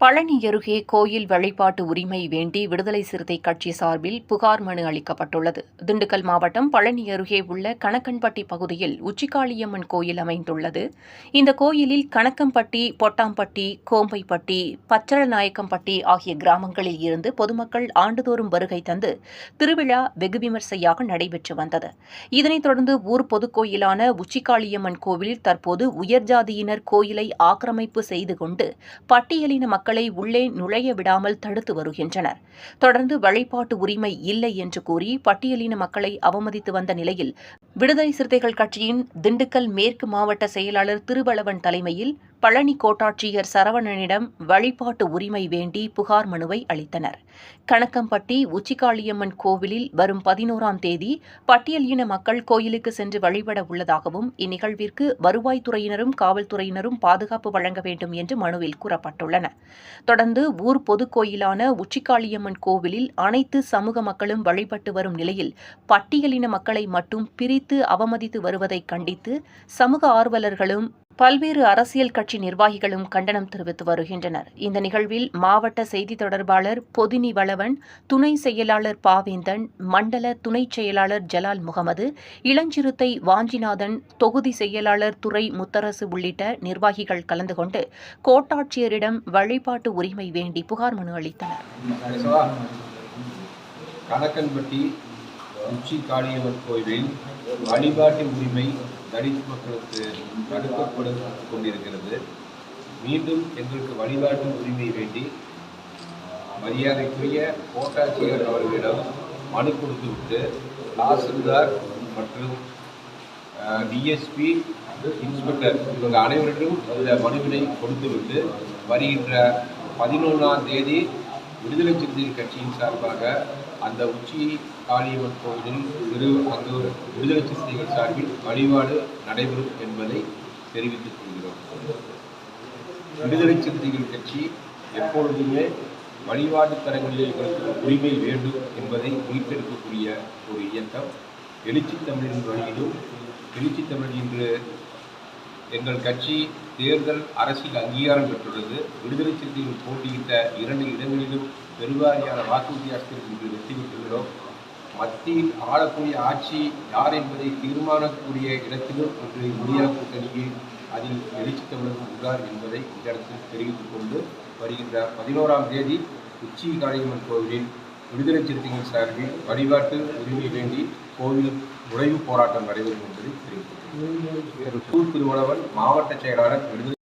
பழனி அருகே கோயில் வழிபாட்டு உரிமை வேண்டி விடுதலை சிறுத்தை கட்சி சார்பில் புகார் மனு அளிக்கப்பட்டுள்ளது. திண்டுக்கல் மாவட்டம் பழனி அருகே உள்ள கணக்கன்பட்டி பகுதியில் உச்சிகாளியம்மன் கோயில் அமைந்துள்ளது. இந்த கோயிலில் கணக்கம்பட்டி பொட்டாம்பட்டி கோம்பைப்பட்டி பச்சளநாயக்கம்பட்டி ஆகிய கிராமங்களில் இருந்து பொதுமக்கள் ஆண்டுதோறும் வருகை தந்து திருவிழா வெகு விமர்சையாக நடைபெற்று வந்தது. இதனைத் தொடர்ந்து ஊர் பொதுக்கோயிலான உச்சிகாளியம்மன் கோவிலில் தற்போது உயர்ஜாதியினர் கோயிலை ஆக்கிரமிப்பு செய்து கொண்டு பட்டியலின மக்களை உள்ளே நுழைய விடாமல் தடுத்து வருகின்றனர். தொடர்ந்து வழிபாட்டு உரிமை இல்லை என்று கூறி பட்டியலின மக்களை அவமதித்து வந்த நிலையில் விடுதலை சிறுத்தைகள் கட்சியின் திண்டுக்கல் மேற்கு மாவட்ட செயலாளர் திருவளவன் தலைமையில் பழனி கோட்டாட்சியர் சரவணனிடம் வழிபாட்டு உரிமை வேண்டி புகார் மனுவை அளித்தனர். கணக்கம்பட்டி உச்சிகாளியம்மன் கோவிலில் வரும் பதினோராம் தேதி பட்டியல் இன மக்கள் கோயிலுக்கு சென்று வழிபட உள்ளதாகவும் இந்நிகழ்விற்கு வருவாய்த்துறையினரும் காவல்துறையினரும் பாதுகாப்பு வழங்க வேண்டும் என்று மனுவில் கூறப்பட்டுள்ளன. தொடர்ந்து ஊர் பொதுக்கோயிலான உச்சிகாளியம்மன் கோவிலில் அனைத்து சமூக மக்களும் வழிபட்டு வரும் நிலையில் பட்டியலின மக்களை மட்டும் பிரித்து அவமதித்து வருவதை கண்டித்து சமூக ஆர்வலர்களும் பல்வேறு அரசியல் கட்சி நிர்வாகிகளும் கண்டனம் தெரிவித்து வருகின்றனர். இந்த நிகழ்வில் மாவட்ட செய்தி தொடர்பாளர் பொதினி வளவன் துணை செயலாளர் பாவேந்தன் மண்டல துணை செயலாளர் ஜலால் முகமது இளஞ்சிறுத்தை வாஞ்சிநாதன் தொகுதி செயலாளர் துறை முத்தரசு உள்ளிட்ட நிர்வாகிகள் கலந்து கொண்டு கோட்டாட்சியரிடம் வழிபாட்டு உரிமை வேண்டி புகார் மனு அளித்தனர். கணக்கன்பட்டி உச்சி காளியம்மன் கோயிலில் வழிபாட்டு உரிமை தலித் மக்களுக்கு தடுக்கப்பட்டு கொண்டிருக்கிறது மீண்டும் எங்களுக்கு வழிபாட்டு உரிமை வேண்டி மரியாதைக்குரிய கோட்டாட்சியர் அவர்களிடம் மனு கொடுத்துவிட்டு தாசில்தார் மற்றும் டிஎஸ்பி இன்ஸ்பெக்டர் இவங்க அனைவரிடம் இந்த மனுவினை கொடுத்துவிட்டு வருகின்ற பதினொன்றாம் தேதி விடுதலை சிறுத்தைகள் கட்சியின் சார்பாக அந்த உச்சி காளியம்மன் கோவிலில் இரு அங்கு விடுதலை சிறுத்தைகள் சார்பில் வழிபாடு நடைபெறும் என்பதை தெரிவித்துக் கொள்கிறோம். விடுதலை சிறுத்தைகள் கட்சி எப்பொழுதுமே வழிபாட்டு தரங்களில் எங்களுக்கு உரிமை வேண்டும் என்பதை மீட்டெடுக்கக்கூடிய ஒரு இயக்கம். எழுச்சி தமிழின் வழியிலும் எழுச்சி தமிழ் இன்று எங்கள் கட்சி தேர்தல் அரசியல் அங்கீகாரம் பெற்றுள்ளது. விடுதலை சிறுத்தைகள் போட்டியிட்ட இரண்டு இடங்களிலும் பெருவாரியான வாக்கு வித்தியாசத்தில் இன்று வெற்றி பெற்றுள்ளோம். மத்தியில் ஆளக்கூடிய ஆட்சி யார் என்பதை தீர்மானக்கூடிய இடத்திலும் இன்று இந்தியா கூட்டணியில் அதில் எழுச்சி தமிழகம் உள்ளார் என்பதை இந்த இடத்தில் தெரிவித்துக் கொண்டு வருகின்ற பதினோராம் தேதி உச்சி காளியம்மன் கோவிலில் விடுதலை சிறுத்தைகள் சார்பில் வழிபாட்டு உரிமை வேண்டி கோவில் நுழைவு போராட்டம் நடைபெறும் என்பதை தெரிவித்துள்ளேன் திருவளவன் மாவட்ட செயலாளர் விடுதலை